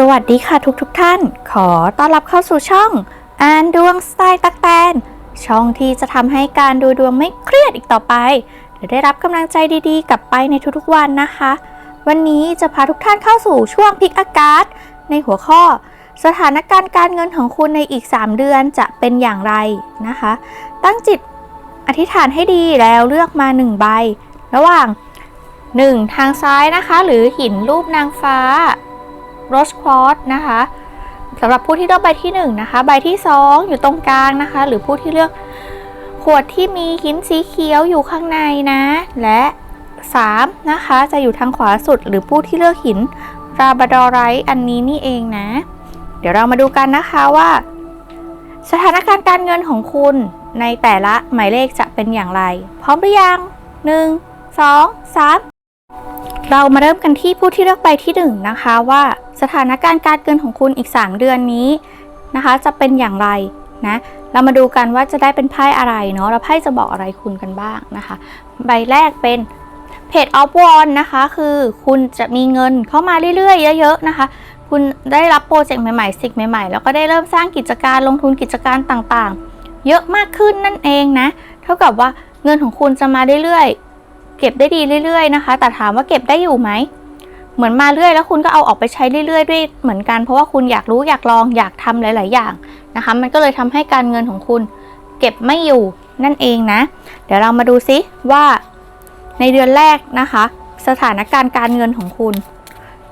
สวัสดีค่ะทุกทุกๆท่าน ขอต้อนรับเข้าสู่ช่อง อ่านดวงสไตล์ตักแตน ช่องที่จะทำให้การดูดวงไม่เครียดอีกต่อไปและได้รับกำลังใจดีๆ กลับไปในทุกๆวันนะคะ วันนี้จะพาทุกท่านเข้าสู่ช่วงพลิกอากาศ ในหัวข้อ สถานการณ์การเงินของคุณในอีก 3 เดือนจะเป็นอย่างไรนะคะ ตั้งจิตอธิษฐานให้ดีแล้วเลือกมา 1 ใบ ระหว่าง 1 ทางซ้ายนะคะ หรือหินรูปนางฟ้า โรสควอตนะคะสำหรับผู้ที่เลือกใบที่1นะคะใบที่ 2 อยู่ตรงกลางนะคะ หรือผู้ที่เลือกขวดที่มีหินสีเขียวอยู่ข้างในนะ และ 3 นะคะ จะอยู่ทางขวาสุด หรือผู้ที่เลือกหินราบาดอไรต์อันนี้นี่เองนะ เดี๋ยวเรามาดูกันนะคะว่า สถานการณ์การเงินของคุณในแต่ละหมายเลขจะเป็นอย่างไร พร้อมหรือยัง 1 2 3 เรามาเริ่มกันที่ผู้ที่เลือกใบที่1นงนะคะว่าสถานการณ์การเงินของคุณอีก 3 เดือนนี้นะคะ จะเป็นอย่างไรนะเรามาดูกันว่าจะได้เป็นไพ่อะไรเนาะแล้วไพ่จะบอกอะไรคุณกันบ้างนะคะ ใบแรกเป็นเพจออฟวอนนะคะ คือคุณจะมีเงินเข้ามาเรื่อยๆ เยอะๆนะคะ คุณได้รับโปรเจกต์ใหม่ๆ สิ่งใหม่ๆ แล้วก็ได้เริ่มสร้างกิจการลงทุนกิจการต่างๆ เยอะมากขึ้นนั่นเองนะ เท่ากับว่าเงินของคุณจะมาเรื่อยๆ เก็บได้ดีเรื่อยๆนะคะ แต่ถามว่าเก็บได้อยู่ไหมเหมือนมาเรื่อยแล้วคุณก็เอาออกไปใช้เรื่อยๆด้วยเหมือนกันเพราะว่าคุณอยากรู้อยากลองอยากทำหลาย ๆ อย่างนะคะ มันก็เลยทำให้การเงินของคุณ เก็บไม่อยู่นั่นเองนะ เดี๋ยวเรามาดูซิว่าในเดือนแรกนะคะ สถานการณ์การเงินของคุณ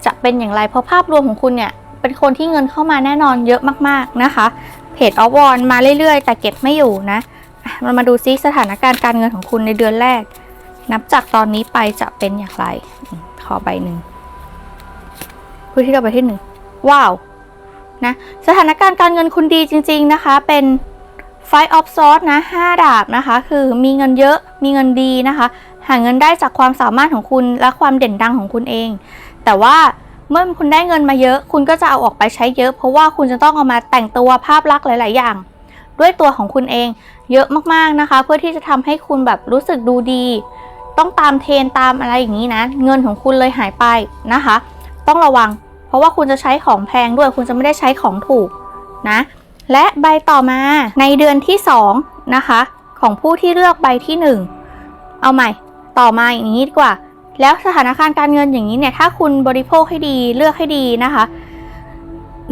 จะเป็นอย่างไรเพราะภาพรวมของคุณเนี่ยเป็นคนที่เงินเข้ามาแน่นอนเยอะมากๆนะคะเพจออฟวอนมาเรื่อยๆ แต่เก็บไม่อยู่นะอะเรามาดูซิสถานการณ์การเงินของคุณในเดือนแรก นับจากตอนนี้ไปจะเป็นอย่างไร ขอใบหนึ่งผู้ที่เราไปที่หนึ่งว้าว นะ สถานการณ์การเงินคุณดีจริง ๆนะคะ เป็น Five of Swords นะห้าดาบนะคะ คือมีเงินเยอะมีเงินดีนะคะ หาเงินได้จากความสามารถของคุณและความเด่นดังของคุณเอง แต่ว่าเมื่อคุณได้เงินมาเยอะ คุณก็จะเอาออกไปใช้เยอะ เพราะว่าคุณจะต้องเอามาแต่งตัวภาพลักษณ์หลาย ๆ อย่าง ด้วยตัวของคุณเอง เยอะมากๆนะคะ เพื่อที่จะทำให้คุณแบบรู้สึกดูดี ต้องตามเทรนตามอะไรอย่างนี้นะ เงินของคุณเลยหายไปนะคะ ต้องระวัง เพราะว่าคุณจะใช้ของแพงด้วย คุณจะไม่ได้ใช้ของถูกนะ และใบต่อมาในเดือนที่2นะคะ ของผู้ที่เลือกใบที่ 1 เอาใหม่ต่อมาอย่างนี้ดีกว่า แล้วสถานการณ์การเงินอย่างนี้เนี่ย ถ้าคุณบริโภคให้ดีเลือกให้ดีนะคะ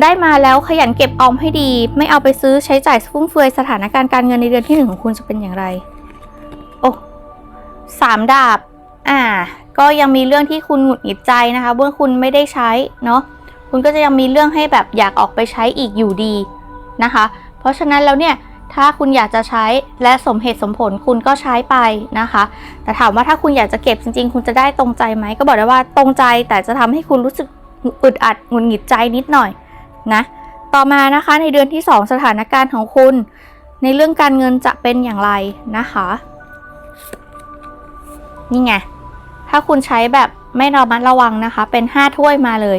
ได้มาแล้วขยันเก็บออมให้ดี ไม่เอาไปซื้อใช้จ่ายฟุ่มเฟือยสถานการณ์การเงินในเดือนที่หนึ่งของคุณจะเป็นอย่างไร โอ้ สามดาบ อ่า ก็ยังมีเรื่องที่คุณหงุดหงิดใจนะคะเมื่อคุณไม่ได้ใช้เนาะ คุณก็จะยังมีเรื่องให้แบบอยากออกไปใช้อีกอยู่ดีนะคะ เพราะฉะนั้นแล้วเนี่ยถ้าคุณอยากจะใช้และสมเหตุสมผลคุณก็ใช้ไปนะคะ แต่ถามว่าถ้าคุณอยากจะเก็บจริง ๆ คุณจะได้ตรงใจไหมก็บอกได้ว่าตรงใจแต่จะทำให้คุณรู้สึกอึดอัดหงุดหงิดใจนิดหน่อยนะต่อมานะคะในเดือนที่ 2 สถานการณ์ของคุณ ในเรื่องการเงินจะเป็นอย่างไรนะคะ นี่ไง ถ้าคุณใช้แบบไม่ระมัดระวังนะคะ เป็น 5 ถ้วยมาเลย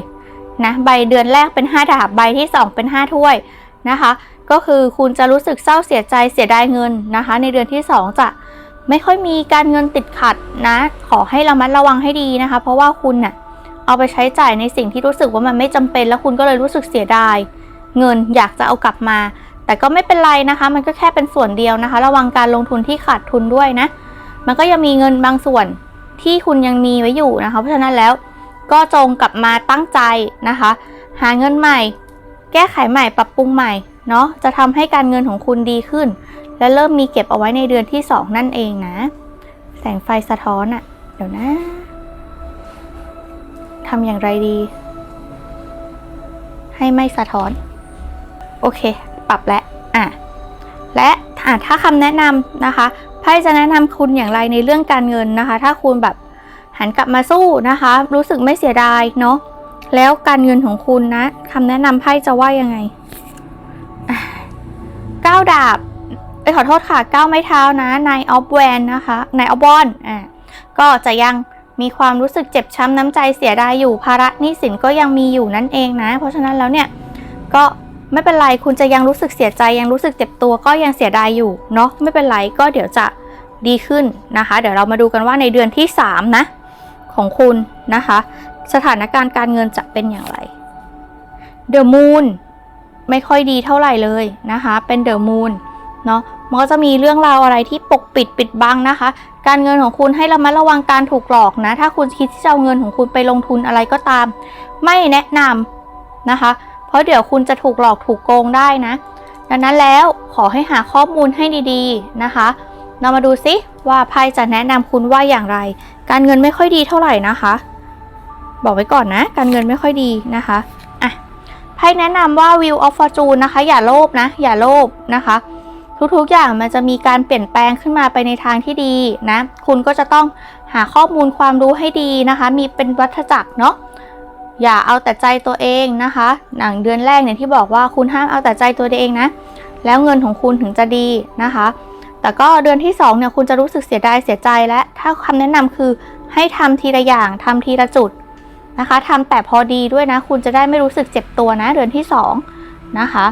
นะใบเดือนแรกเป็น 5 ดาบใบที่ 2 เป็น 5 ถ้วยนะคะ ก็คือคุณจะรู้สึกเศร้าเสียใจเสียดายเงินนะคะ ในเดือนที่ 2 จะไม่ค่อยมีการเงินติดขัดนะ ขอให้ระมัดระวังให้ดีนะคะ เพราะว่าคุณเน่ะเอาไปใช้จ่ายในสิ่งที่รู้สึกว่ามันไม่จำเป็นแล้วคุณก็เลยรู้สึกเสียดาย เงินอยากจะเอากลับมา แต่ก็ไม่เป็นไรนะคะ มันก็แค่เป็นส่วนเดียวนะคะ ระวังการลงทุนที่ขาดทุนด้วยนะ มันก็ยังมีเงินบางส่วนที่คุณยังมีไว้อยู่นะคะ เพราะฉะนั้นแล้วก็จงกลับมาตั้งใจนะคะ หาเงินใหม่ แก้ไขใหม่ปรับปรุงใหม่เนาะจะทำให้การเงินของคุณดีขึ้น และเริ่มมีเก็บเอาไว้ในเดือนที่ 2 นั่นเองนะ แสงไฟสะท้อนอะ่ะ เดี๋ยวนะทำอย่างไรดี ให้ไม่สะท้อน โอเค ปรับแล้วอะและอะถ้าคำแนะนำนะคะ ไพ่จะแนะนำคุณอย่างไรในเรื่องการเงินนะคะ ถ้าคุณแบบหันกลับมาสู้นะคะ รู้สึกไม่เสียดายเนาะแล้วการเงินของคุณนะคำแนะนำไพ่จะว่ายังไงก้าวดาบเอ้ยขอโทษค่ะก้าวไม้เท้านะนายออฟแวนนะคะนายออฟบอนอะก็จะยังมีความรู้สึกเจ็บช้ำน้ำใจเสียดายอยู่ภาระหนี้สินก็ยังมีอยู่นั่นเองนะ เพราะฉะนั้นแล้วเนี่ยก็ ไม่เป็นไรคุณจะยังรู้สึกเสียใจยังรู้สึกเจ็บตัวก็ยังเสียดายอยู่เนาะไม่เป็นไรก็เดี๋ยวจะดีขึ้นนะคะ เดี๋ยวเรามาดูกันว่าในเดือนที่ 3 นะ ของคุณนะคะ สถานการณ์การเงินจะเป็นอย่างไรเดอะมูนไม่ค่อยดีเท่าไหร่เลยนะคะ เป็นเดอะมูนเนาะมันก็จะมีเรื่องราวอะไรที่ปกปิดปิดบังนะคะ การเงินของคุณให้ระมัดระวังการถูกหลอกนะ ถ้าคุณคิดที่จะเอาเงินของคุณไปลงทุนอะไรก็ตาม ไม่แนะนำนะคะ ราะเดี๋ยวคุณจะถูกหลอกถูกโกงได้นะ ดังนั้นแล้วขอให้หาข้อมูลให้ดีๆนะคะเรามาดูซิว่าไพ่จะแนะนำคุณว่าอย่างไร การเงินไม่ค่อยดีเท่าไหร่นะคะ บอกไว้ก่อนนะ การเงินไม่ค่อยดีนะคะอะไพ่แนะนำว่า Wheel of Fortune นะคะ อย่าโลภนะ อย่าโลภนะคะทุกๆ อย่างมันจะมีการเปลี่ยนแปลงขึ้นมาไปในทางที่ดีนะ คุณก็จะต้องหาข้อมูลความรู้ให้ดีนะคะ มีเป็นวัฏจักรเนาะ อย่าเอาแต่ใจตัวเองนะคะ หนังเดือนแรกเนี่ยที่บอกว่าคุณห้ามเอาแต่ใจตัวเองนะ แล้วเงินของคุณถึงจะดีนะคะ แต่ก็เดือนที่2เนี่ยคุณจะรู้สึกเสียดายเสียใจและ ถ้าคำแนะนำคือให้ทำทีละอย่างทำทีละจุดนะคะทำแต่พอดีด้วยนะ คุณจะได้ไม่รู้สึกเจ็บตัวนะ เดือนที่2นะคะ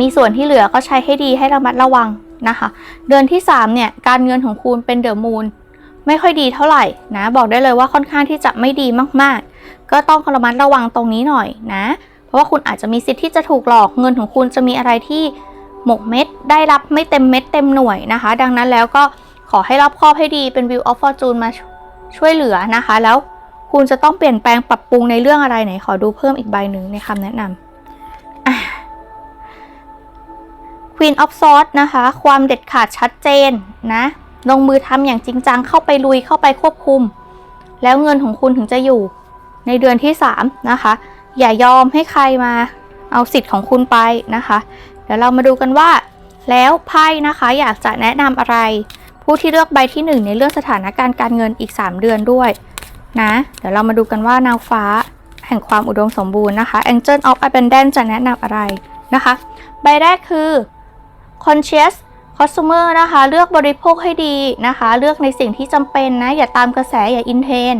มีส่วนที่เหลือก็ใช้ให้ดีให้ระมัดระวังนะคะ เดือนที่3เนี่ยการเงินของคุณเป็นเดอะมูนไม่ค่อยดีเท่าไหร่นะ บอกได้เลยว่าค่อนข้างที่จะไม่ดีมากๆ ก็ต้องระมัดระวังตรงนี้หน่อยนะ เพราะว่าคุณอาจจะมีสิทธิ์ที่จะถูกหลอกเงินของคุณจะมีอะไรที่หมกเม็ด ได้รับไม่เต็มเม็ดเต็มหน่วยนะคะ ดังนั้นแล้วก็ขอให้รอบคอบให้ดีเป็น View of Fortune มาช่วยเหลือนะคะ แล้วคุณจะต้องเปลี่ยนแปลงปรับปรุงในเรื่องอะไรไหน ขอดูเพิ่มอีกใบหนึ่งในคำแนะนำ Queen of Swords นะคะ ความเด็ดขาดชัดเจนนะลงมือทำอย่างจริงจังเข้าไปลุยเข้าไปควบคุม แล้วเงินของคุณถึงจะอยู่ ในเดือนที่ 3 นะคะ อย่ายอมให้ใครมาเอาสิทธิ์ของคุณไปนะคะ เดี๋ยวเรามาดูกันว่า แล้วไพ่นะคะอยากจะแนะนำอะไร ผู้ที่เลือกใบที่ 1 ในเรื่องสถานการณ์การเงินอีก 3 เดือนด้วยนะเดี๋ยวเรามาดูกันว่านางฟ้าแห่งความอุดมสมบูรณ์นะคะ Angel of Abundance จะแนะนำอะไรนะคะ ใบแรกคือ conscious consumer นะคะ เลือกบริโภคให้ดีนะคะ เลือกในสิ่งที่จำเป็นนะ อย่าตามกระแสอย่าอินเทน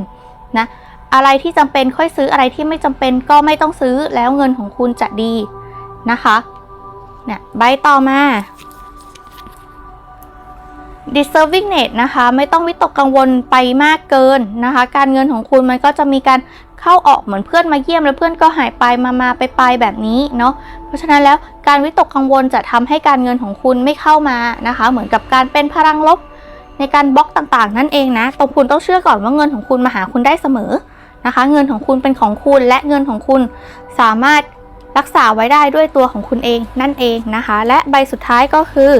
นะ อะไรที่จำเป็นค่อยซื้ออะไรที่ไม่จำเป็นก็ไม่ต้องซื้อแล้วเงินของคุณจะดีนะคะเนี่ยใบต่อมา deserving net นะคะ ไม่ต้องวิตกกังวลไปมากเกินนะคะ การเงินของคุณมันก็จะมีการเข้าออกเหมือนเพื่อนมาเยี่ยมแล้วเพื่อนก็หายไปมามาไปไปแบบนี้เนาะเพราะฉะนั้นแล้วการวิตกกังวลจะทำให้การเงินของคุณไม่เข้ามานะคะ เหมือนกับการเป็นพลังลบในการบล็อกต่างๆ นั่นเองนะตรงคุณต้องเชื่อก่อนว่าเงินของคุณมาหาคุณได้เสมอ นะคะ เงินของคุณเป็นของคุณและเงินของคุณสามารถรักษาไว้ได้ด้วยตัวของคุณเองนั่นเองนะคะ และใบสุดท้ายก็คือ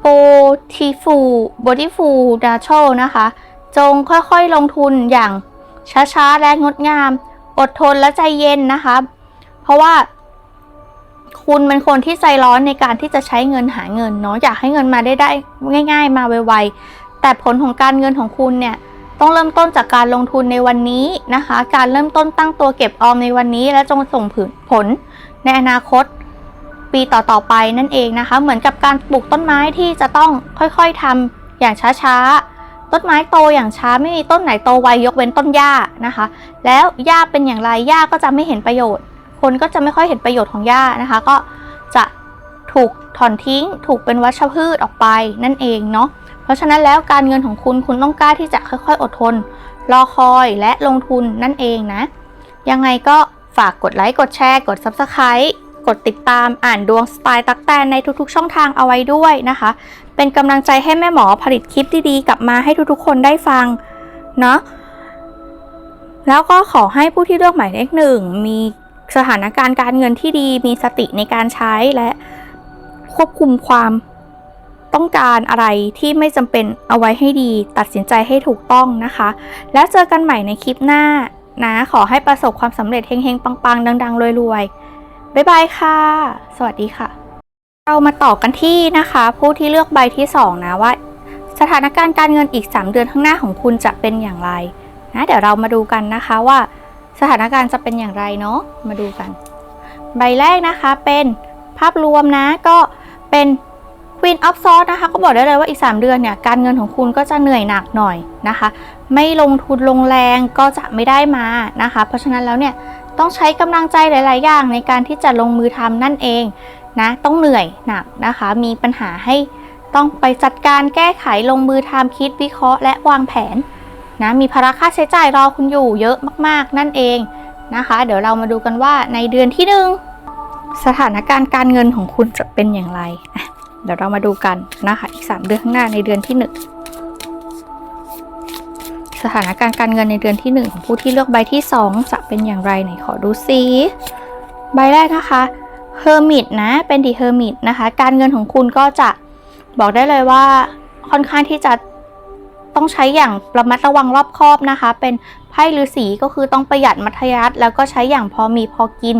โ o ทีฟูบอดี้ฟูดาโชนะคะ จงค่อยๆลงทุนอย่างช้าๆ และงดงาม อดทนและใจเย็นนะคะ เพราะว่าคุณเป็นคนที่ใจร้อนในการที่จะใช้เงินหาเงินเนาะอยากให้เงินมาได้ได้ง่าย ๆ มาไวๆ แต่ผลของการเงินของคุณเนี่ยต้องเริ่มต้นจากการลงทุนในวันนี้นะคะ การเริ่มต้นตั้งตัวเก็บออมในวันนี้ และจงส่งผลในอนาคตปีต่อๆไปนั่นเองนะคะ เหมือนกับการปลูกต้นไม้ที่จะต้องค่อยๆทำอย่างช้าๆ ต้นไม้โตอย่างช้าไม่มีต้นไหนโตไวยกเว้นต้นหญ้านะคะ แล้วหญ้าเป็นอย่างไรหญ้าก็จะไม่เห็นประโยชน์ คนก็จะไม่ค่อยเห็นประโยชน์ของหญ้านะคะ ก็จะถูกถอนทิ้ง ถูกเป็นวัชพืชออกไปนั่นเองเนาะ ราะฉะนั้นแล้วการเงินของคุณคุณต้องกล้าที่จะค่อยๆ อดทน รอคอยและลงทุนนั่นเองนะ ยังไงก็ฝากกดไลค์กดแชร์กด Subscribe กดติดตามอ่านดวงสไตล์ตักแตนในทุกๆ ช่องทางเอาไว้ด้วยนะคะ เป็นกำลังใจให้แม่หมอผลิตคลิปดีๆ กลับมาให้ทุกๆ คนได้ฟังเนาะแล้วก็ขอให้ผู้ที่เลือกหมายเลขหนึ่งมีสถานการณ์การเงินที่ดี มีสติในการใช้และควบคุมความ ต้องการอะไรที่ไม่จำเป็นเอาไว้ให้ดี ตัดสินใจให้ถูกต้องนะคะ แล้วเจอกันใหม่ในคลิปหน้านะ ขอให้ประสบความสำเร็จเฮงๆ ปังๆ ดังๆรวยๆบ๊ายบายค่ะ สวัสดีค่ะ เรามาต่อกันที่นะคะ ผู้ที่เลือกใบที่ 2 นะว่า สถานการณ์การเงินอีก 3 เดือนข้างหน้าของคุณจะเป็นอย่างไรนะเดี๋ยวเรามาดูกันนะคะว่า สถานการณ์จะเป็นอย่างไรเนาะมาดูกัน ใบแรกนะคะเป็นภาพรวมนะก็เป็น Queen of Swords นะคะก็บอกได้เลยว่าอีก 3 เดือนเนี่ยการเงินของคุณก็จะเหนื่อยหนักหน่อยนะคะ ไม่ลงทุนลงแรงก็จะไม่ได้มานะคะ เพราะฉะนั้นแล้วเนี่ยต้องใช้กำลังใจหลาย ๆ อย่างในการที่จะลงมือทำนั่นเองนะต้องเหนื่อยหนักนะคะ มีปัญหาให้ต้องไปจัดการแก้ไขลงมือทำคิดวิเคราะห์และวางแผนนะมีภาระค่าใช้จ่ายรอคุณอยู่เยอะมาก ๆ นั่นเองนะคะ เดี๋ยวเรามาดูกันว่าในเดือนที่หนึ่งสถานการณ์การเงินของคุณจะเป็นอย่างไร เดี๋ยวเรามาดูกันนะคะอีก 3 เดือนข้างหน้าในเดือนที่ 1 สถานการณ์การเงินในเดือนที่ 1 ของผู้ที่เลือกใบที่ 2 จะเป็นอย่างไรไหนขอดูซิใบแรกนะคะเฮอร์มิตนะเป็นดีเฮอร์มิตนะคะ การเงินของคุณก็จะบอกได้เลยว่าค่อนข้างที่จะต้องใช้อย่างระมัดระวังรอบคอบนะคะ เป็นไพ่ฤาษีก็คือต้องประหยัดมัธยัสถ์แล้วก็ใช้อย่างพอมีพอกิน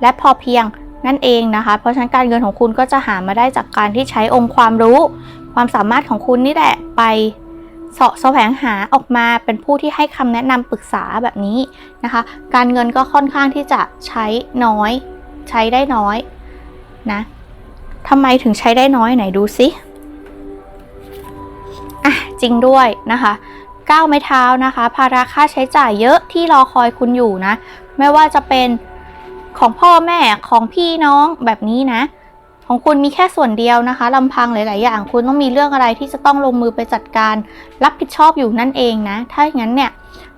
และพอเพียง นั่นเองนะคะ เพราะฉะนั้นการเงินของคุณก็จะหามาได้จากการที่ใช้องค์ความรู้ ความสามารถของคุณนี่แหละไปเสาะแสวงหาออกมาเป็นผู้ที่ให้คำแนะนำปรึกษาแบบนี้นะคะ การเงินก็ค่อนข้างที่จะใช้น้อย ใช้ได้น้อยนะทำไมถึงใช้ได้น้อยไหนดูสิอะจริงด้วยนะคะก้าวไม้เท้านะคะ ภาระค่าใช้จ่ายเยอะที่รอคอยคุณอยู่นะ ไม่ว่าจะเป็น ของพ่อแม่ของพี่น้องแบบนี้นะ ของคุณมีแค่ส่วนเดียวนะคะลำพังหลาย ๆ อย่างคุณต้องมีเรื่องอะไรที่จะต้องลงมือไปจัดการ รับผิดชอบอยู่นั่นเองนะ ถ้าอย่างนั้นเนี่ย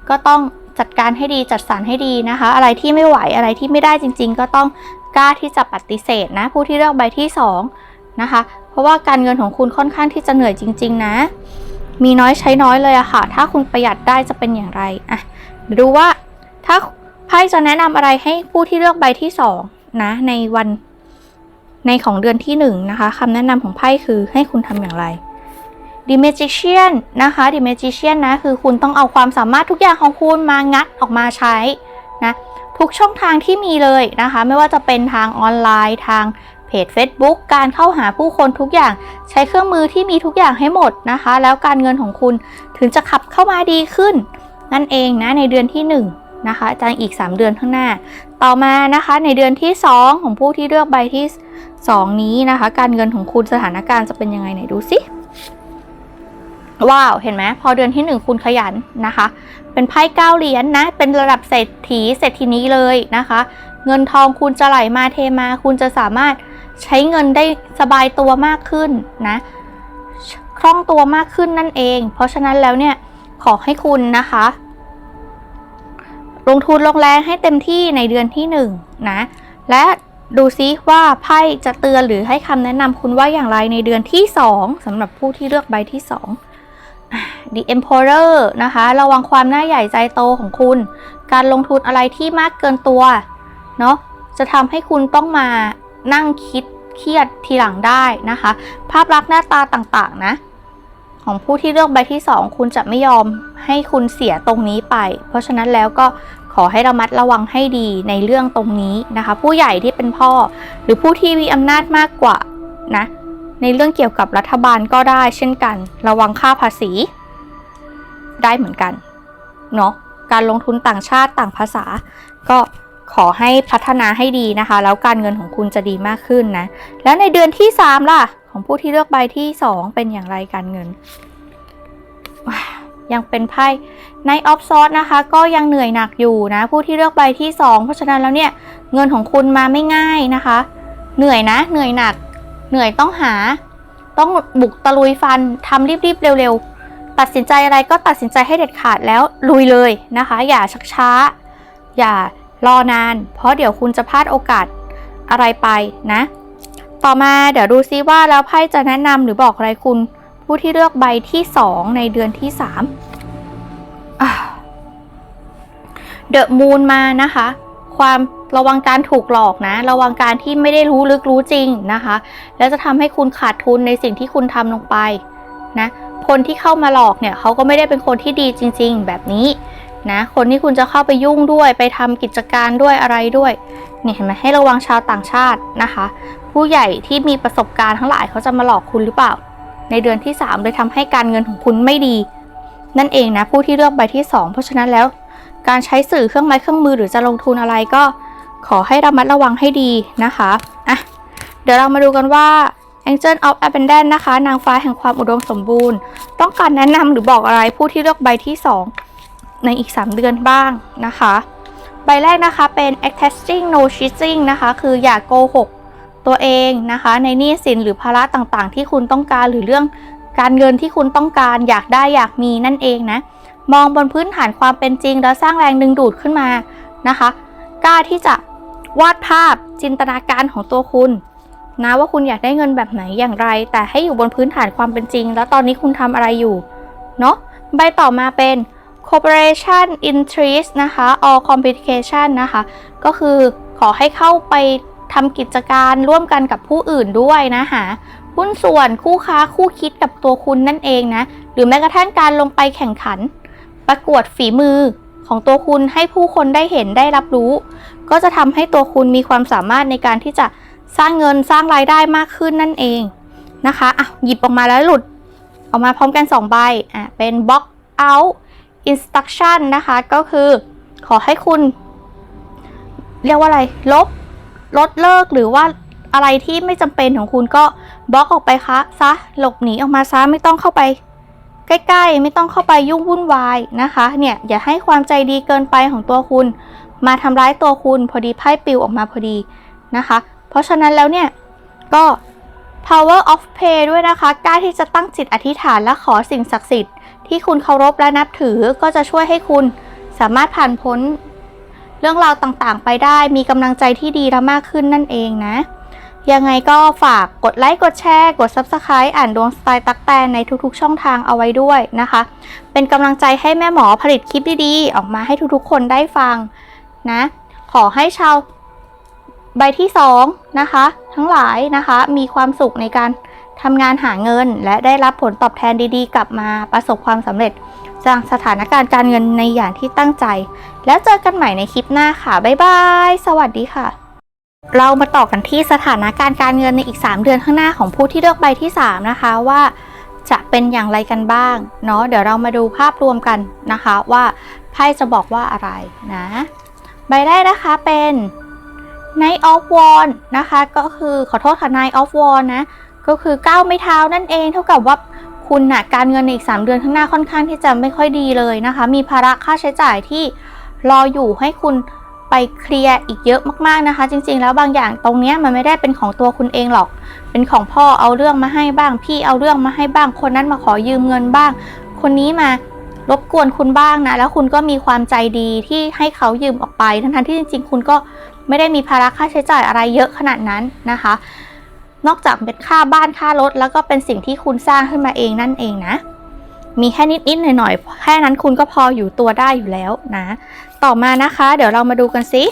ก็ต้องจัดการให้ดีจัดสรรให้ดีนะคะ อะไรที่ไม่ไหวอะไรที่ไม่ได้จริง ๆ ก็ต้องกล้าที่จะปฏิเสธนะ ผู้ที่เลือกใบที่2นะคะ เพราะว่าการเงินของคุณค่อนข้างที่จะเหนื่อยจริง ๆ นะ มีน้อยใช้น้อยเลยอะค่ะ ถ้าคุณประหยัดได้จะเป็นอย่างไรอะดูว่าถ้า ไพ่จะแนะนำอะไรให้ผู้ที่เลือกใบที่2นะในวันในของเดือนที่1นะคะคำแนะนำของไพ่คือให้คุณทำอย่างไร The Magician นะคะ The Magician นะคือคุณต้องเอาความสามารถทุกอย่างของคุณมางัดออกมาใช้นะทุกช่องทางที่มีเลยนะคะ ไม่ว่าจะเป็นทางออนไลน์ทางเพจ Facebook การเข้าหาผู้คนทุกอย่างใช้เครื่องมือที่มีทุกอย่างให้หมดนะคะ แล้วการเงินของคุณถึงจะขับเข้ามาดีขึ้น นั่นเองนะในเดือนที่ 1 นะคะจางอีก 3 เดือนข้างหน้า ต่อมานะคะในเดือนที่ 2 ของผู้ที่เลือกใบที่ 2 นี้นะคะ การเงินของคุณสถานการณ์จะเป็นยังไงไหนดูสิว้าวเห็นไหมพอเดือนที่ 1 คุณขยันนะคะ เป็นไพ่เก้าเหรียญนนะเป็นระดับเศรษฐีเศรษฐีนี้เลยนะคะ เงินทองคุณจะไหลมาเทมา คุณจะสามารถใช้เงินได้สบายตัวมากขึ้นนะคล่องตัวมากขึ้นนั่นเอง เพราะฉะนั้นแล้วเนี่ยขอให้คุณนะคะ ลงทุนลงแรงให้เต็มที่ในเดือนที่1นนะและดูซิว่าไพ่จะเตือนหรือให้คำแนะนำคุณว่าอย่างไรในเดือนที่ 2สำหรับผู้ที่เลือกใบที่ 2 The Emperor นะคะ ระวังความหน้าใหญ่ใจโตของคุณ การลงทุนอะไรที่มากเกินตัวเนาะจะทำให้คุณต้องมานั่งคิดเครียดทีหลังได้นะคะ ภาพลักษณ์หน้าตาต่างๆนะ ของผู้ที่เลือกใบที่ 2 คุณจะไม่ยอมให้คุณเสียตรงนี้ไป เพราะฉะนั้นแล้วก็ขอให้ระมัดระวังให้ดีในเรื่องตรงนี้นะคะ ผู้ใหญ่ที่เป็นพ่อ หรือผู้ที่มีอำนาจมากกว่านะในเรื่องเกี่ยวกับรัฐบาลก็ได้เช่นกัน ระวังค่าภาษี ได้เหมือนกันเนาะการลงทุนต่างชาติต่างภาษา ก็ขอให้พัฒนาให้ดีนะคะ แล้วการเงินของคุณจะดีมากขึ้นนะ แล้วในเดือนที่ 3 ล่ะ ของผู้ที่เลือกใบที่ 2 เป็นอย่างไรการเงิน ยังเป็นไพ่ในออฟซอสนะคะ ก็ยังเหนื่อยหนักอยู่นะ ผู้ที่เลือกใบที่ 2 เพราะฉะนั้นแล้วเนี่ยเงินของคุณมาไม่ง่ายนะคะ เหนื่อยนะ เหนื่อยหนัก เหนื่อยต้องหา ต้องบุกตะลุยฟันทำรีบๆเร็วๆ ตัดสินใจอะไรก็ตัดสินใจให้เด็ดขาดแล้วลุยเลยนะคะ อย่าชักช้า อย่ารอนาน เพราะเดี๋ยวคุณจะพลาดโอกาสอะไรไปนะ ต่อมาเดี๋ยวดูซิว่าแล้วไพ่จะแนะนำหรือบอกอะไรคุณ ผู้ที่เลือกใบที่ 2 ในเดือนที่3เดอะมูนมานะคะ ความระวังการถูกหลอกนะ ระวังการที่ไม่ได้รู้ลึกรู้จริงนะคะ แล้วจะทำให้คุณขาดทุนในสิ่งที่คุณทำลงไปนะคนที่เข้ามาหลอกเนี่ยเขาก็ไม่ได้เป็นคนที่ดีจริง ๆ แบบนี้นะคนที่คุณจะเข้าไปยุ่งด้วยไปทำกิจการด้วยอะไรด้วยเนี่ยเห็นไหมให้ระวังชาวต่างชาตินะคะ ผู้ใหญ่ที่มีประสบการณ์ทั้งหลายเขาจะมาหลอกคุณหรือเปล่า ในเดือนที่ 3 เลยทำให้การเงินของคุณไม่ดี นั่นเองนะผู้ที่เลือกใบที่ 2 เพราะฉะนั้นแล้ว การใช้สื่อเครื่องไม้เครื่องมือหรือจะลงทุนอะไรก็ ขอให้ระมัดระวังให้ดีนะคะอะเดี๋ยวเรามาดูกันว่า Angel of Abundance นะคะ นางฟ้าแห่งความอุดมสมบูรณ์ ต้องการแนะนำหรือบอกอะไรผู้ที่เลือกใบที่ 2 ในอีก 3 เดือนบ้างนะคะ ใบแรกนะคะเป็น attaching no cheating นะคะ คืออย่ากโกหก ตัวเองนะคะในหนี้สินหรือภาระต่างๆ ที่คุณต้องการหรือเรื่องการเงินที่คุณต้องการอยากได้อยากมีนั่นเองนะมองบนพื้นฐานความเป็นจริง แล้วสร้างแรงดึงดูดขึ้นมานะคะ กล้าที่จะวาดภาพจินตนาการของตัวคุณนะว่าคุณอยากได้เงินแบบไหนอย่างไร แต่ให้อยู่บนพื้นฐานความเป็นจริง แล้วตอนนี้คุณทำอะไรอยู่เนาะใบต่อมาเป็น cooperation interest นะคะ or complication นะคะ ก็คือขอให้เข้าไป ทำกิจการร่วมกันกับผู้อื่นด้วยนะหาหุ้นส่วนคู่ค้าคู่คิดกับตัวคุณนั่นเองนะ หรือแม้กระทั่งการลงไปแข่งขัน ประกวดฝีมือของตัวคุณให้ผู้คนได้เห็นได้รับรู้ ก็จะทำให้ตัวคุณมีความสามารถในการที่จะสร้างเงินสร้างรายได้มากขึ้นนั่นเองนะคะอะหยิบออกมาแล้วหลุดออกมาพร้อมกัน 2 ใบอะเป็น box out instruction นะคะ ก็คือขอให้คุณ เรียกว่าอะไร ลบ ลดเลิกหรือว่าอะไรที่ไม่จำเป็นของคุณก็บล็อกออกไปคะซะหลบหนีออกมาซะไม่ต้องเข้าไป ใกล้ๆ ไม่ต้องเข้าไปยุ่งวุ่นวายนะคะ เนี่ยอย่าให้ความใจดีเกินไปของตัวคุณ มาทำร้ายตัวคุณพอดีไพ่ปิวออกมาพอดีนะคะ เพราะฉะนั้นแล้วเนี่ยก็ power of pay ด้วยนะคะกล้าที่จะตั้งจิตอธิษฐานและขอสิ่งศักดิ์สิทธิ์ที่คุณเคารพและนับถือก็จะช่วยให้คุณสามารถผ่านพ้น เรื่องราวต่างๆ ไปได้มีกำลังใจที่ดีและมากขึ้นนั่นเองนะ ยังไงก็ฝากกดไลค์กดแชร์กด Subscribe อ่านดวงสไตล์ตักแตนในทุกๆ ช่องทางเอาไว้ด้วยนะคะ เป็นกำลังใจให้แม่หมอผลิตคลิปดีๆ ออกมาให้ทุกๆ คนได้ฟังนะ ขอให้ชาวใบที่2นะคะ ทั้งหลายนะคะมีความสุขในการทำงานหาเงิน และได้รับผลตอบแทนดีๆ กลับมาประสบความสำเร็จ จากสถานการณ์การเงินในอย่างที่ตั้งใจ แล้วเจอกันใหม่ในคลิปหน้าค่ะ บ๊ายบาย สวัสดีค่ะ เรามาต่อกันที่สถานการณ์การเงินในอีก 3 เดือนข้างหน้าของผู้ที่เลือกใบที่ 3 นะคะว่าจะเป็นอย่างไรกันบ้างเนาะเดี๋ยวเรามาดูภาพรวมกันนะคะว่าไพ่จะบอกว่าอะไรนะ ใบแรกนะคะเป็น Knight of Wands นะคะ ก็คือขอโทษค่ะ Knight of Wands นะ ก็คือก้าวไม่เท้านั่นเองเท่ากับว่า คุณนะการเงินในอีก 3 เดือนข้างหน้าค่อนข้างที่จะไม่ค่อยดีเลยนะคะ มีภาระค่าใช้จ่ายที่รออยู่ให้คุณไปเคลียร์อีกเยอะมากๆนะคะ จริง ๆ แล้วบางอย่างตรงนี้มันไม่ได้เป็นของตัวคุณเองหรอก เป็นของพ่อเอาเรื่องมาให้บ้าง พี่เอาเรื่องมาให้บ้าง คนนั้นมาขอยืมเงินบ้าง คนนี้มารบกวนคุณบ้างนะ แล้วคุณก็มีความใจดีที่ให้เขายืมออกไป ทั้งๆที่จริง ๆ คุณก็ไม่ได้มีภาระค่าใช้จ่ายอะไรเยอะขนาดนั้นนะคะ นอกจากเป็นค่าบ้านค่ารถ แล้วก็เป็นสิ่งที่คุณสร้างขึ้นมาเองนั่นเองนะ มีแค่นิดๆหน่อยๆแค่นั้นคุณก็พออยู่ตัวได้อยู่แล้วนะ ต่อมานะคะ เดี๋ยวเรามาดูกันสิ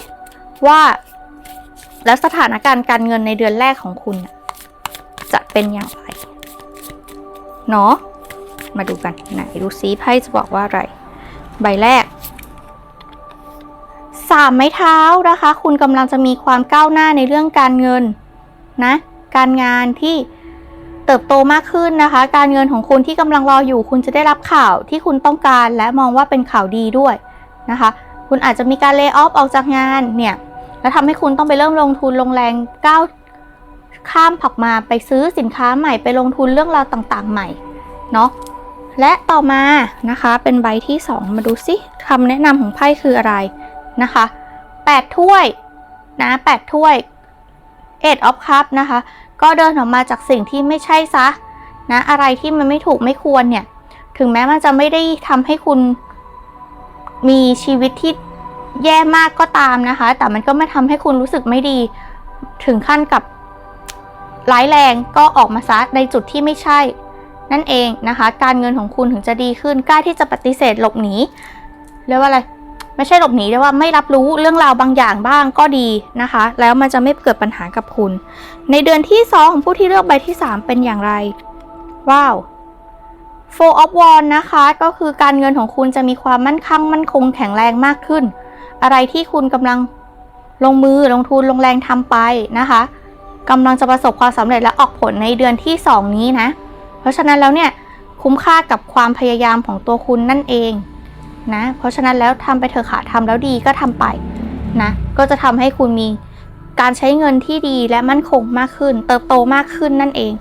ว่า แล้วสถานการณ์การเงินในเดือนแรกของคุณ จะเป็นอย่างไรเนาะมาดูกันไหนดูซิไพ่จะบอกว่าอะไร ใบแรกสามไม้เท้านะคะ คุณกำลังจะมีความก้าวหน้าในเรื่องการเงินนะ การงานที่เติบโตมากขึ้นนะคะ การเงินของคุณที่กำลังรออยู่คุณจะได้รับข่าวที่คุณต้องการและมองว่าเป็นข่าวดีด้วยนะคะ คุณอาจจะมีการเลิกออฟออกจากงานเนี่ยแล้วทำให้คุณต้องไปเริ่มลงทุนลงแรงก้าวข้ามผักมาไปซื้อสินค้าใหม่ไปลงทุนเรื่องราวต่างๆ ใหม่เนาะและต่อมานะคะ เป็นใบที่ 2 มาดูสิคำแนะนำของไพ่คืออะไรนะคะ 8 ถ้วยนะ 8 ถ้วย Eight of Cup นะคะ ก็เดินออกมาจากสิ่งที่ไม่ใช่ซะนะอะไรที่มันไม่ถูกไม่ควรเนี่ย ถึงแม้มันจะไม่ได้ทำให้คุณมีชีวิตที่แย่มากก็ตามนะคะ แต่มันก็ไม่ทำให้คุณรู้สึกไม่ดี ถึงขั้นกับร้ายแรงก็ออกมาซะในจุดที่ไม่ใช่ นั่นเองนะคะ การเงินของคุณถึงจะดีขึ้นกล้าที่จะปฏิเสธหลบหนีเรียกว่าอะไร ไม่ใช่หลบหนีเรียกว่าไม่รับรู้เรื่องราวบางอย่างบ้างก็ดีนะคะ แล้วมันจะไม่เกิดปัญหากับคุณ ในเดือนที่2ของผู้ที่เลือกใบที่ 3 เป็นอย่างไร ว้าว Four of Wands นะคะ ก็คือการเงินของคุณจะมีความมั่นคงมั่นคงแข็งแรงมากขึ้น อะไรที่คุณกำลังลงมือลงทุนลงแรงทำไปนะคะกำลังจะประสบความสำเร็จและออกผลในเดือนที่ 2 นี้นะ เพราะฉะนั้นแล้วเนี่ยคุ้มค่ากับความพยายามของตัวคุณนั่นเอง นะ เพราะฉะนั้นแล้วทำไปเถอะค่ะทำแล้วดีก็ทำไปนะ ก็จะทำให้คุณมีการใช้เงินที่ดีและมั่นคงมากขึ้น เติบโตมากขึ้นนั่นเอง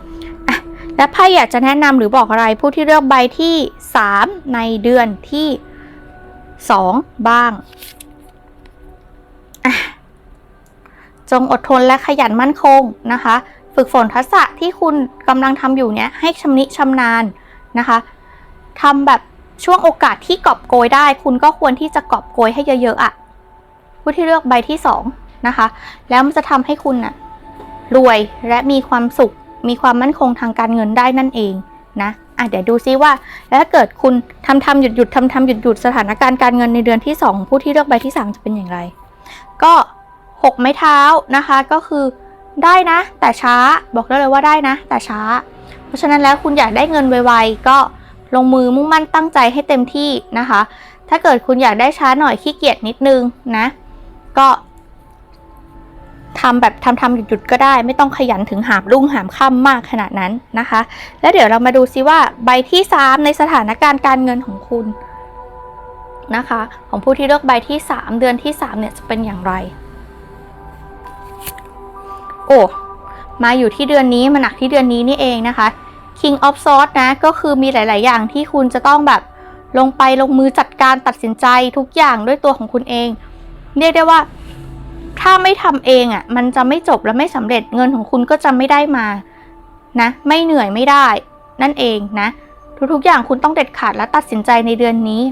อะและไพ่อยากจะแนะนำหรือบอกอะไรผู้ที่เลือกใบที่ 3 ในเดือนที่ 2 บ้างจงอดทนและขยันมั่นคงนะคะ ฝึกฝนทักษะที่คุณกำลังทำอยู่เนี้ยให้ชำนิชำนาญนะคะทำแบบ ช่วงโอกาสที่กอบโกยได้ คุณก็ควรที่จะกอบโกยให้เยอะๆอะ่ะผู้ที่เลือกใบที่สองนะคะ แล้วมันจะทำให้คุณน่ะรวยและมีความสุข มีความมั่นคงทางการเงินได้นั่นเองนะอะเดี๋ยวดูซิว่า แล้วเกิดคุณทำทำหยุดหยุดทำทำหยุดหยุดสถานการณ์การเงินในเดือนที่สองผู้ที่เลือกใบที่สามจะเป็นอย่างไร ก็หกไม้เท้านะคะก็คือได้นะ แต่ช้าบอกได้เลยว่าได้นะ แต่ช้า เพราะฉะนั้นแล้วคุณอยากได้เงินไวๆก็ ลงมือมุ่งมั่นตั้งใจให้เต็มที่นะคะ ถ้าเกิดคุณอยากได้ช้าหน่อยขี้เกียจนิดนึงนะ ก็ทำแบบทำทำหยุดหยุดๆก็ได้ ไม่ต้องขยันถึงหามรุ่งหามค่ำมากขนาดนั้นนะคะ แล้วเดี๋ยวเรามาดูซิว่าใบที่ 3 ในสถานการณ์การเงินของคุณนะคะ ของผู้ที่เลือกใบที่ 3 เดือนที่3เนี่ยจะเป็นอย่างไร โอ้มาอยู่ที่เดือนนี้มาหนักที่เดือนนี้นี่เองนะคะ King of Swords นะ ก็คือมีหลาย ๆ อย่างที่คุณจะต้องแบบลงไปลงมือจัดการตัดสินใจทุกอย่างด้วยตัวของคุณเอง เรียกได้ว่า ถ้าไม่ทำเองอะ่ะ มันจะไม่จบและไม่สำเร็จเงินของคุณก็จะไม่ได้มานะ ไม่เหนื่อยไม่ได้ นั่นเองนะ ทุก ๆ อย่างคุณต้องเด็ดขาดและตัดสินใจในเดือนนี้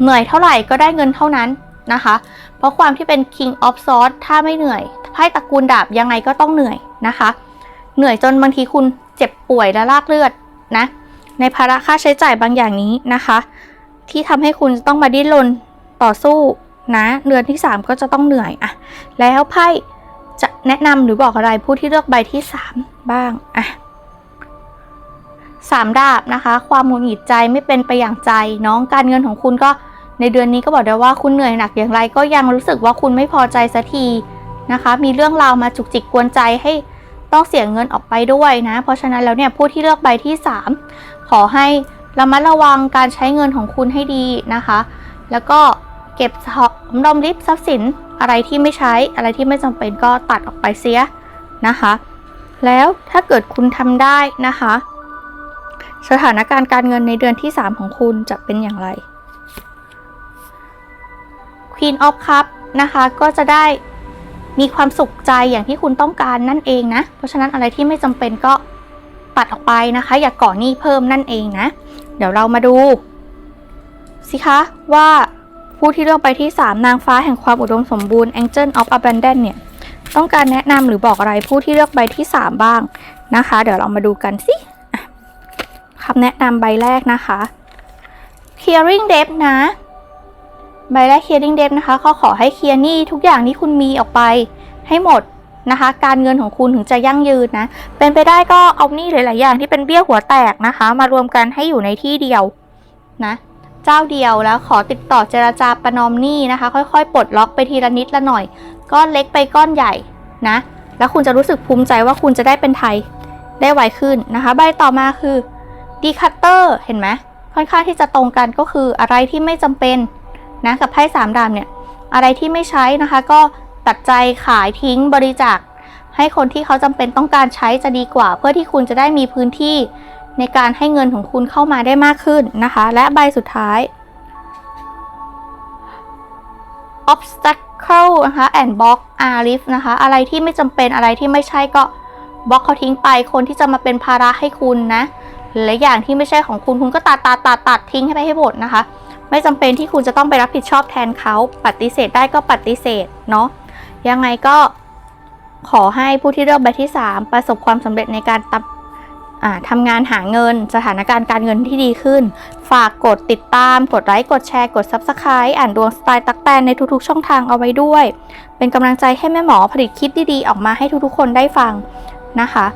เหนื่อยเท่าไหร่ก็ได้เงินเท่านั้นนะคะ เพราะความที่เป็น King of Swords ถ้าไม่เหนื่อยไพ่ตระกูลดาบยังไงก็ต้องเหนื่อยนะคะ เหนื่อยจนบางทีคุณ เจ็บป่วยและลากเลือดนะ ในภาระค่าใช้จ่ายบางอย่างนี้นะคะ ที่ทำให้คุณจะต้องมาดิ้นรนต่อสู้นะเดือนที่ 3 ก็จะต้องเหนื่อยอะแล้วไพ่จะแนะนำหรือบอกอะไรผู้ที่เลือกใบที่ 3 บ้างอะสามดาบนะคะ ความหงุดหงิดใจไม่เป็นไปอย่างใจน้องการเงินของคุณก็ในเดือนนี้ก็บอกได้ว่าคุณเหนื่อยหนักอย่างไร ก็ยังรู้สึกว่าคุณไม่พอใจสักทีนะคะ มีเรื่องราวมาจุกจิกกวนใจให้ ต้องเสียเงินออกไปด้วยนะ เพราะฉะนั้นแล้วเนี่ยผู้ที่เลือกใบที่ 3 ขอให้ระมัดระวังการใช้เงินของคุณให้ดีนะคะ แล้วก็เก็บหอมรอมริบทรัพย์สินอะไรที่ไม่ใช้อะไรที่ไม่จำเป็นก็ตัดออกไปเสียนะคะ แล้วถ้าเกิดคุณทำได้นะคะ สถานการณ์การเงินในเดือนที่ 3 ของคุณจะเป็นอย่างไร Queen of Cup นะคะก็จะได้ มีความสุขใจอย่างที่คุณต้องการนั่นเองนะ เพราะฉะนั้นอะไรที่ไม่จำเป็นก็ปัดออกไปนะคะ อย่าก่อหนี้เพิ่มนั่นเองนะ เดี๋ยวเรามาดู สิคะว่าผู้ที่เลือกไปที่ 3 นางฟ้าแห่งความอุดมสมบูรณ์ Angel of Abundance เนี่ย ต้องการแนะนำหรือบอกอะไรผู้ที่เลือกใบที่ 3 บ้างนะคะ เดี๋ยวเรามาดูกันสิคำแนะนำใบแรกนะคะ Clearing Debt นะ ใบแรก Clearing Debt นะคะเขาขอให้เคลียร์หนี้ทุกอย่างที่คุณมีออกไปให้หมดนะคะ การเงินของคุณถึงจะยั่งยืนนะ เป็นไปได้ก็เอาหนี้หลาย ๆ อย่างที่เป็นเบี้ยหัวแตกนะคะ มารวมกันให้อยู่ในที่เดียวนะ เจ้าเดียวแล้วขอติดต่อเจราจาประนอมหนี้นะคะ ค่อย ๆ ปลดล็อกไปทีละนิดละหน่อย ก้อนเล็กไปก้อนใหญ่นะ แล้วคุณจะรู้สึกภูมิใจว่าคุณจะได้เป็นไทยได้ไวขึ้นนะคะ ใบต่อมาคือดีคัตเตอร์เห็นไหมค่อนข้างที่จะตรงกันก็คืออะไรที่ไม่จำเป็น นะกับไพ่สามดาบเนี่ยอะไรที่ไม่ใช้นะคะก็ตัดใจขายทิ้งบริจาคให้คนที่เขาจำเป็นต้องการใช้จะดีกว่า เพื่อที่คุณจะได้มีพื้นที่ในการให้เงินของคุณเข้ามาได้มากขึ้นนะคะ และใบสุดท้าย obstacle นะคะ and block are lift นะคะ อะไรที่ไม่จำเป็นอะไรที่ไม่ใช่ก็บล็อกเขาทิ้งไป คนที่จะมาเป็นภาระให้คุณนะหลายอย่างที่ไม่ใช่ของคุณคุณก็ตัดตัดตัดตัดทิ้งให้ไปให้หมดนะคะ ไม่จำเป็นที่คุณจะต้องไปรับผิดชอบแทนเขาปฏิเสธได้ก็ปฏิเสธเนาะยังไงก็ขอให้ผู้ที่เลือกใบที่ 3 ประสบความสำเร็จในการตับทำงานหาเงินสถานการณ์การเงินที่ดีขึ้น ฝากกดติดตาม กดไลค์ กดแชร์ กด Subscribe อ่านดวงสไตล์ตักแตนในทุกๆ ช่องทางเอาไว้ด้วย เป็นกำลังใจให้แม่หมอผลิตคลิปดีๆ ออกมาให้ทุกๆ คนได้ฟัง นะคะ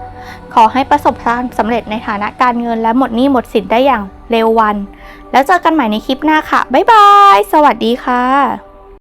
ขอให้ประสบความสำเร็จในฐานะการเงินและหมดหนี้หมดสินได้อย่างเร็ววัน แล้วเจอกันใหม่ในคลิปหน้าค่ะ บ๊ายบาย สวัสดีค่ะ